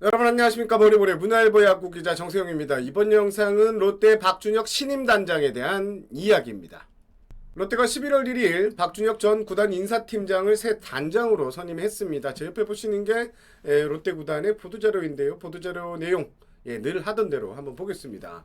여러분 안녕하십니까 머리보리 문화일보 야구 기자 정세영입니다. 이번 영상은 롯데 박준혁 신임 단장에 대한 이야기입니다. 롯데가 11월 1일 박준혁 전 구단 인사팀장을 새 단장으로 선임했습니다. 제 옆에 보시는 게 에, 롯데 구단의 보도자료인데요. 보도자료 내용 예, 늘 하던 대로 한번 보겠습니다.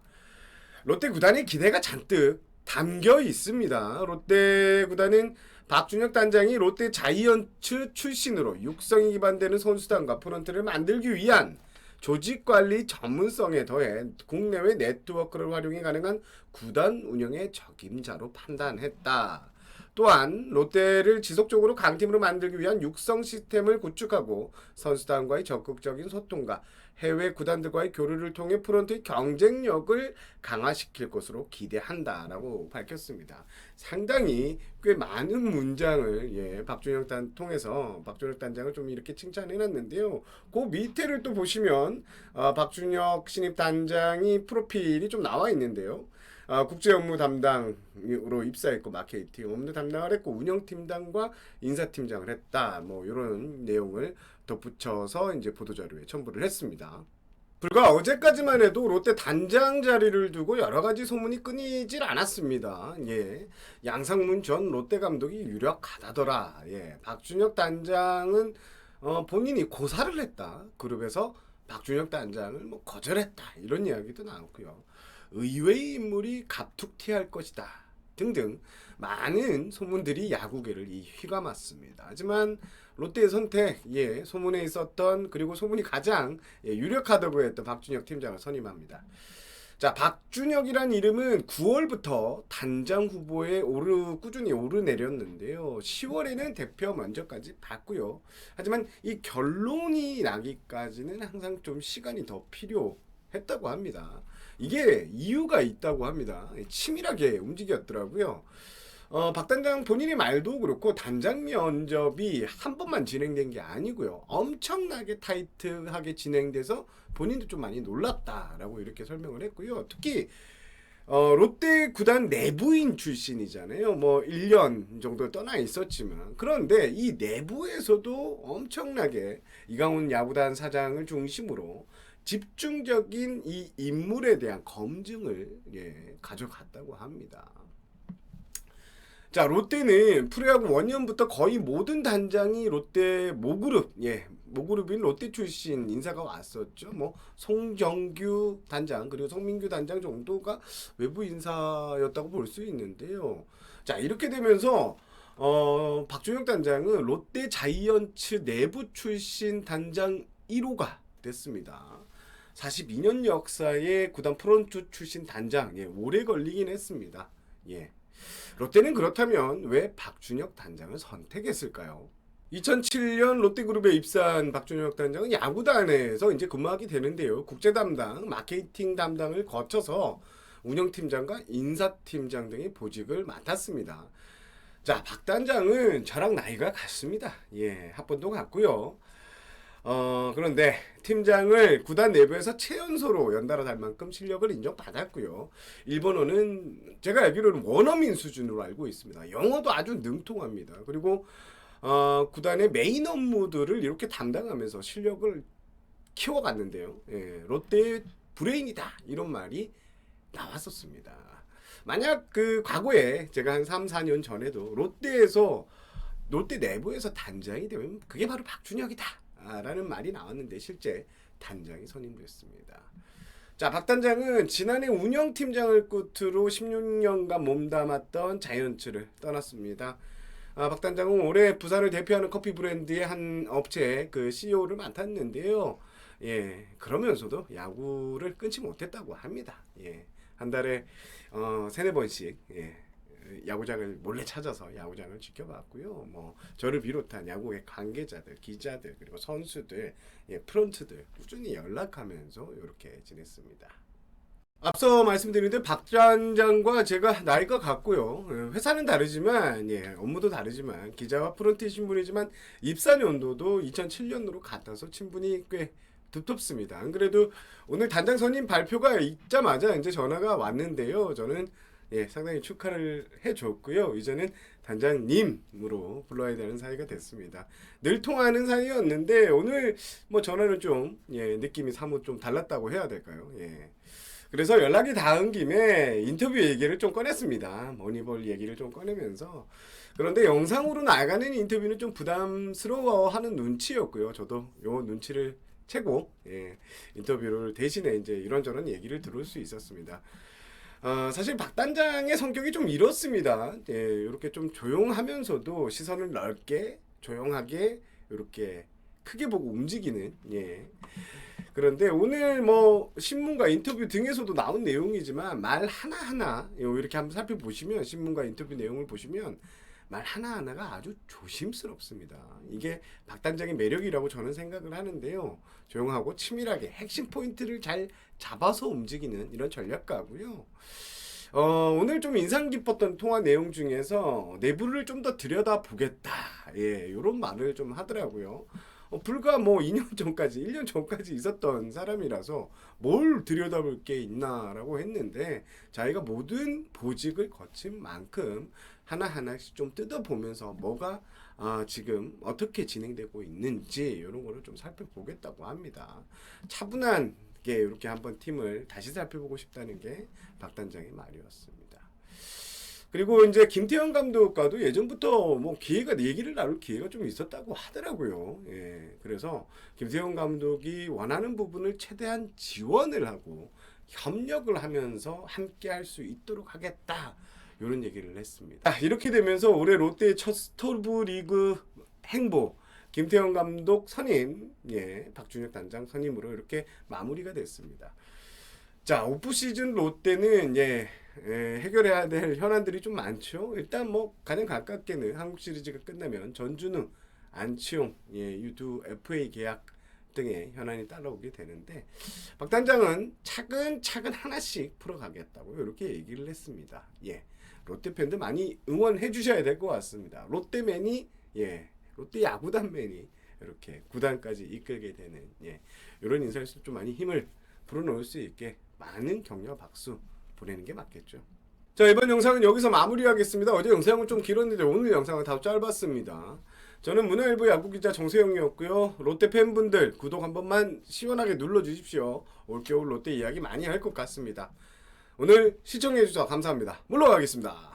롯데 구단의 기대가 잔뜩 담겨 있습니다. 롯데 구단은 박준혁 단장이 롯데 자이언츠 출신으로 육성이 기반되는 선수단과 프런트를 만들기 위한 조직 관리 전문성에 더해 국내외 네트워크를 활용해 가능한 구단 운영의 적임자로 판단했다. 또한 롯데를 지속적으로 강팀으로 만들기 위한 육성 시스템을 구축하고 선수단과의 적극적인 소통과 해외 구단들과의 교류를 통해 프런트의 경쟁력을 강화시킬 것으로 기대한다라고 밝혔습니다. 상당히 꽤 많은 문장을 예, 박준혁 단 통해서 박준혁 단장을 좀 이렇게 칭찬해놨는데요. 그 밑에를 또 보시면 어, 박준혁 신입 단장이 프로필이 좀 나와 있는데요. 아, 국제 업무 담당으로 입사했고 마케팅 업무 담당을 했고 운영팀장과 인사팀장을 했다. 뭐 이런 내용을 덧붙여서 이제 보도자료에 첨부를 했습니다. 불과 어제까지만 해도 롯데 단장 자리를 두고 여러 가지 소문이 끊이질 않았습니다. 예. 양상문 전 롯데 감독이 유력하다더라. 예. 박준혁 단장은 어, 본인이 고사를 했다. 그룹에서 박준혁 단장을 뭐 거절했다. 이런 이야기도 나왔고요. 의외의 인물이 갑툭튀할 것이다. 등등 많은 소문들이 야구계를 이 휘감았습니다. 하지만 롯데의 선택, 예, 소문에 있었던 그리고 소문이 가장 예, 유력하다고 했던 박준혁 팀장을 선임합니다. 자, 박준혁이란 이름은 9월부터 단장 후보에 오르 꾸준히 오르내렸는데요. 10월에는 대표 면접까지 받고요. 하지만 이 결론이 나기까지는 항상 좀 시간이 더 필요했다고 합니다. 이게 이유가 있다고 합니다. 치밀하게 움직였더라고요. 어, 박 단장 본인의 말도 그렇고 단장 면접이 한 번만 진행된 게 아니고요. 엄청나게 타이트하게 진행돼서 본인도 좀 많이 놀랐다라고 이렇게 설명을 했고요. 특히 어, 롯데 구단 내부인 출신이잖아요. 뭐 1년 정도 떠나 있었지만 그런데 이 내부에서도 엄청나게 이강훈 야구단 사장을 중심으로 집중적인 이 인물에 대한 검증을 예, 가져갔다고 합니다. 자, 롯데는 프로야구 원년부터 거의 모든 단장이 롯데 모그룹, 예, 모그룹인 롯데 출신 인사가 왔었죠. 뭐 송정규 단장 그리고 송민규 단장 정도가 외부 인사였다고 볼 수 있는데요. 자, 이렇게 되면서 어, 박준혁 단장은 롯데 자이언츠 내부 출신 단장 1호가 됐습니다. 42년 역사의 구단 프런트 출신 단장, 예, 오래 걸리긴 했습니다. 예. 롯데는 그렇다면 왜 박준혁 단장을 선택했을까요? 2007년 롯데그룹에 입사한 박준혁 단장은 야구단에서 이제 근무하게 되는데요. 국제 담당, 마케팅 담당을 거쳐서 운영팀장과 인사팀장 등의 보직을 맡았습니다. 자, 박 단장은 저랑 나이가 같습니다. 예, 합번도 같고요. 어, 그런데 팀장을 구단 내부에서 최연소로 연달아 달 만큼 실력을 인정받았고요. 일본어는 제가 알기로는 원어민 수준으로 알고 있습니다. 영어도 아주 능통합니다. 그리고 어, 구단의 메인 업무들을 이렇게 담당하면서 실력을 키워갔는데요. 예, 롯데의 브레인이다 이런 말이 나왔었습니다. 만약 그 과거에 제가 한 3, 4년 전에도 롯데에서 롯데 내부에서 단장이 되면 그게 바로 박준혁이다. 라는 말이 나왔는데 실제 단장이 선임됐습니다. 자, 박 단장은 지난해 운영팀장을 끝으로 16년간 몸담았던 자이언츠를 떠났습니다. 아, 박 단장은 올해 부산을 대표하는 커피 브랜드의 한 업체 그 CEO를 맡았는데요. 예, 그러면서도 야구를 끊지 못했다고 합니다. 예, 한 달에 어, 세네 번씩 예, 야구장을 몰래 찾아서 야구장을 지켜봤고요. 뭐 저를 비롯한 야구의 관계자들, 기자들 그리고 선수들, 예, 프런트들 꾸준히 연락하면서 이렇게 지냈습니다. 앞서 말씀드린 박 단장과 제가 나이가 같고요. 예, 회사는 다르지만 예, 업무도 다르지만 기자와 프런트이신 분이지만 입사 연도도 2007년으로 같아서 친분이 꽤 두텁습니다. 안 그래도 오늘 단장 선임 발표가 있자마자 이제 전화가 왔는데요. 저는 예, 상당히 축하를 해줬고요. 이제는 단장님으로 불러야 되는 사이가 됐습니다. 늘 통화하는 사이였는데 오늘 뭐 전화는 좀 예, 느낌이 사뭇 좀 달랐다고 해야 될까요? 예. 그래서 연락이 닿은 김에 인터뷰 얘기를 좀 꺼냈습니다. 머니볼 얘기를 좀 꺼내면서 그런데 영상으로 나가는 인터뷰는 좀 부담스러워하는 눈치였고요. 저도 요 눈치를 채고 예, 인터뷰를 대신에 이제 이런저런 얘기를 들을 수 있었습니다. 어, 사실 박 단장의 성격이 좀 이렇습니다. 예, 이렇게 좀 조용하면서도 시선을 넓게 조용하게 이렇게 크게 보고 움직이는 예. 그런데 오늘 뭐 신문과 인터뷰 등에서도 나온 내용이지만 말 하나하나 요 이렇게 한번 살펴보시면 신문과 인터뷰 내용을 보시면 말 하나하나가 아주 조심스럽습니다. 이게 박 단장의 매력이라고 저는 생각을 하는데요. 조용하고 치밀하게 핵심 포인트를 잘 잡아서 움직이는 이런 전략가고요. 어, 오늘 좀 인상 깊었던 통화 내용 중에서 내부를 좀 더 들여다 보겠다. 예, 이런 말을 좀 하더라고요. 어, 불과 뭐 2년 전까지, 1년 전까지 있었던 사람이라서 뭘 들여다볼 게 있나라고 했는데 자기가 모든 보직을 거친 만큼 하나하나씩 좀 뜯어보면서 뭐가 아, 지금 어떻게 진행되고 있는지 이런 거를 좀 살펴보겠다고 합니다. 차분하게 이렇게 한번 팀을 다시 살펴보고 싶다는 게 박 단장의 말이었습니다. 그리고 이제 김태형 감독과도 예전부터 뭐 기회가 얘기를 나눌 기회가 좀 있었다고 하더라고요. 예. 그래서 김태형 감독이 원하는 부분을 최대한 지원을 하고 협력을 하면서 함께 할 수 있도록 하겠다. 이런 얘기를 했습니다. 아, 이렇게 되면서 올해 롯데의 첫 스토브 리그 행보 김태형 감독 선임, 예, 박준혁 단장 선임으로 이렇게 마무리가 됐습니다. 자, 오프 시즌 롯데는 예, 예, 해결해야 될 현안들이 좀 많죠. 일단 뭐 가장 가깝게는 한국 시리즈가 끝나면 전준우, 안치홍, 예, 유두 FA 계약 등의 현안이 따라오게 되는데 박 단장은 차근차근 하나씩 풀어가겠다고 이렇게 얘기를 했습니다. 예, 롯데 팬들 많이 응원해 주셔야 될 것 같습니다. 롯데맨이 예, 롯데 야구단맨이 이렇게 구단까지 이끌게 되는 예, 이런 인사에서 좀 많이 힘을 불어넣을 수 있게 많은 격려 박수 보내는 게 맞겠죠. 자 이번 영상은 여기서 마무리하겠습니다. 어제 영상은 좀 길었는데 오늘 영상은 다 짧았습니다. 저는 문화일보 야구기자 정세영이었고요. 롯데 팬분들 구독 한 번만 시원하게 눌러주십시오. 올겨울 롯데 이야기 많이 할 것 같습니다. 오늘 시청해주셔서 감사합니다. 물러가겠습니다.